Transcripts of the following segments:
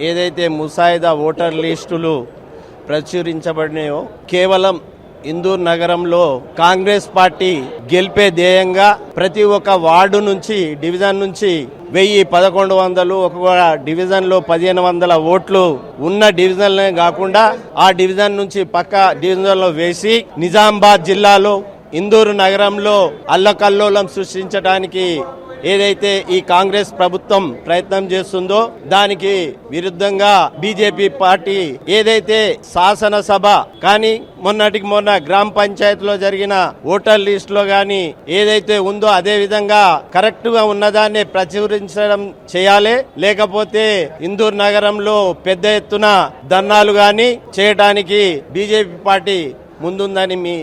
ఏదైతే ముసాయిదా ఓటర్ లిస్టులు ప్రచురించబడినాయో కేవలం ఇందూర్ నగరంలో కాంగ్రెస్ పార్టీ గెలిపే ధ్యేయంగా ప్రతి ఒక్క వార్డు నుంచి డివిజన్ నుంచి వెయ్యి పదకొండు వందలు ఒక డివిజన్లో పదిహేను వందల ఓట్లు ఉన్న డివిజన్లే కాకుండా ఆ డివిజన్ నుంచి పక్క డివిజన్లో వేసి నిజామాబాద్ జిల్లాలో ఇందూరు నగరంలో అల్లకల్లోలం సృష్టించడానికి ఏదైతే ఈ కాంగ్రెస్ ప్రభుత్వం ప్రయత్నం చేస్తుందో దానికి విరుద్ధంగా బీజేపీ పార్టీ ఏదైతే శాసనసభ కానీ మొన్నటికి మొన్న గ్రామ పంచాయతీలో జరిగిన ఓటర్ లిస్ట్లో గాని ఏదైతే ఉందో అదే విధంగా కరెక్ట్గా ఉన్నదాన్ని ప్రచురించడం చేయాలి. లేకపోతే ఇందూర్ నగరంలో పెద్ద ఎత్తున ధర్నాలు గాని చేయడానికి బీజేపీ పార్టీ ముందుందని మీ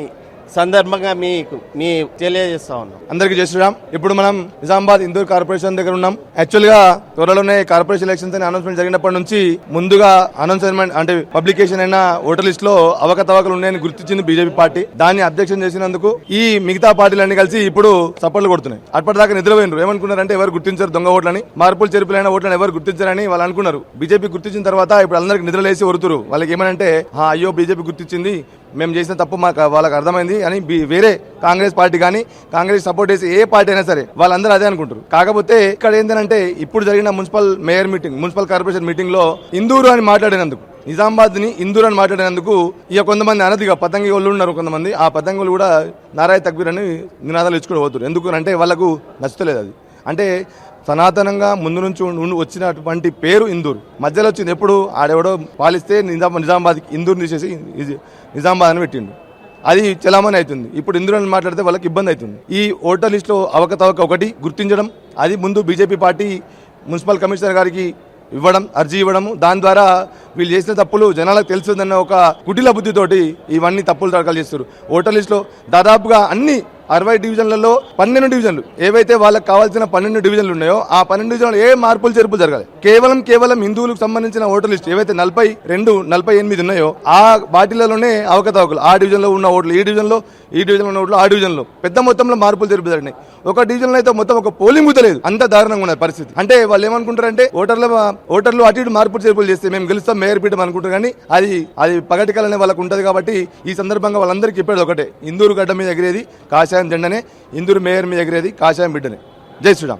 సందర్భంగా మీకు మీ తెలియజేస్తా ఉన్నాం. అందరికీ జై శ్రీరామ్. ఇప్పుడు మనం నిజామాబాద్ ఇందూర్ కార్పొరేషన్ దగ్గర ఉన్నాం. యాక్చువల్గా త్వరలోనే కార్పొరేషన్ ఎలక్షన్స్ అని అనౌన్స్మెంట్ జరిగినప్పటి నుంచి ముందుగా అనౌన్స్మెంట్ అంటే పబ్లికేషన్ అయిన ఓటర్ లిస్ట్లో అవకతవకలు ఉన్నాయని గుర్తించింది బీజేపీ పార్టీ. దాన్ని అబ్జెక్షన్ చేసినందుకు ఈ మిగతా పార్టీలన్నీ కలిసి ఇప్పుడు సపోర్ట్లు కొడుతున్నాయి. అప్పటిదాకా నిద్రపోయినారు. ఏమనుకున్నారంటే ఎవరు గుర్తించారు దొంగ ఓట్లని. మార్పులు చెరుపులైన ఓట్లను ఎవరు గుర్తించారని వాళ్ళు అనుకున్నారు. బీజేపీ గుర్తించిన తర్వాత ఇప్పుడు అందరికి నిద్రలేసి ఒరుతురు. వాళ్ళకి ఏమనంటే "హా, అయ్యో బీజేపీ గుర్తించింది మేము చేసిన తప్పు మాకు వాళ్ళకి అర్థమైంది అని బి- వేరే కాంగ్రెస్ పార్టీ కానీ కాంగ్రెస్ సపోర్ట్ చేసి ఏ పార్టీ అయినా సరే వాళ్ళందరూ అదే అనుకుంటారు. కాకపోతే ఇక్కడ ఏంటంటే ఇప్పుడు జరిగిన municipal mayor meeting municipal corporation మీటింగ్లో ఇందూరు అని మాట్లాడినందుకు నిజామాబాద్ని ఇందూరు అని మాట్లాడినందుకు ఇక కొంతమంది అనదిగా పతంగి వాళ్ళు ఉన్నారు కొంతమంది. ఆ పతంగులు కూడా నారాయ తక్బీర్ అని నినాదాలు ఇచ్చుకుని పోతారు ఎందుకు అంటే వాళ్ళకు నచ్చలేదు అది. అంటే సనాతనంగా ముందు నుంచి వచ్చినటువంటి పేరు ఇందూరు. మధ్యలో వచ్చింది ఎప్పుడు? ఆడెవడో పాలిస్తే నిజాం నిజామాబాద్ ఇందూరు తీసేసి నిజామాబాద్ అని పెట్టిండు. అది చలామణి అవుతుంది. ఇప్పుడు ఇందులో అని మాట్లాడితే వాళ్ళకి ఇబ్బంది అవుతుంది. ఈ ఓటర్ లిస్టులో అవకతవక ఒకటి గుర్తించడం అది ముందు బీజేపీ పార్టీ మున్సిపల్ కమిషనర్ గారికి ఇవ్వడం అర్జీ ఇవ్వడం దాని ద్వారా వీళ్ళు చేసిన తప్పులు జనాలకు తెలుస్తుందన్న ఒక కుటిల బుద్ధితోటి ఇవన్నీ తప్పులు తడకలు చేస్తారు ఓటర్ లిస్టులో దాదాపుగా అన్ని అరవై డివిజన్లలో పన్నెండు డివిజన్లు. ఏవైతే వాళ్ళకి కావాల్సిన పన్నెండు డివిజన్లు ఉన్నాయో ఆ పన్నెండు డివిజన్లు ఏ మార్పులు చేర్పులు జరగాలి? కేవలం కేవలం హిందువులకు సంబంధించిన ఓటర్ లిస్ట్ ఏవైతే నలభై రెండు నలభై ఎనిమిది ఉన్నాయో ఆ వాటిలలోనే అవకతవకలు. ఆ డివిజన్లో ఉన్న ఓట్లు ఈ డివిజన్లో ఈ డివిజన్లో ఉన్న ఓట్లు ఆ డివిజన్లో. పెద్ద మొత్తంలో మార్పులు చేర్పులు జరిగినాయి. ఒక డివిజన్లో అయితే మొత్తం ఒక పోలింగ్ బూత్ లేదు. అంత దారుణంగా ఉన్నది పరిస్థితి. అంటే వాళ్ళు ఏమనుకుంటారంటే ఓటర్ల ఓటర్లు అటు ఇటు మార్పులు చేర్పులు చేస్తే మేము గెలుస్తాం మేయర్ పీఠం అనుకుంటారు కానీ అది అది పగటికలనే వాళ్ళకు ఉంటది కాబట్టి ఈ సందర్భంగా వాళ్ళందరికీ చెప్పేది ఒకటే. ఇందూరు గడ్డ మీద ఎగిరేది కాషాయం జెండనే ఇందూరు మేయర్ మీద ఎగిరేది కాషాయం బిడ్డనే. జై శ్రీరామ్.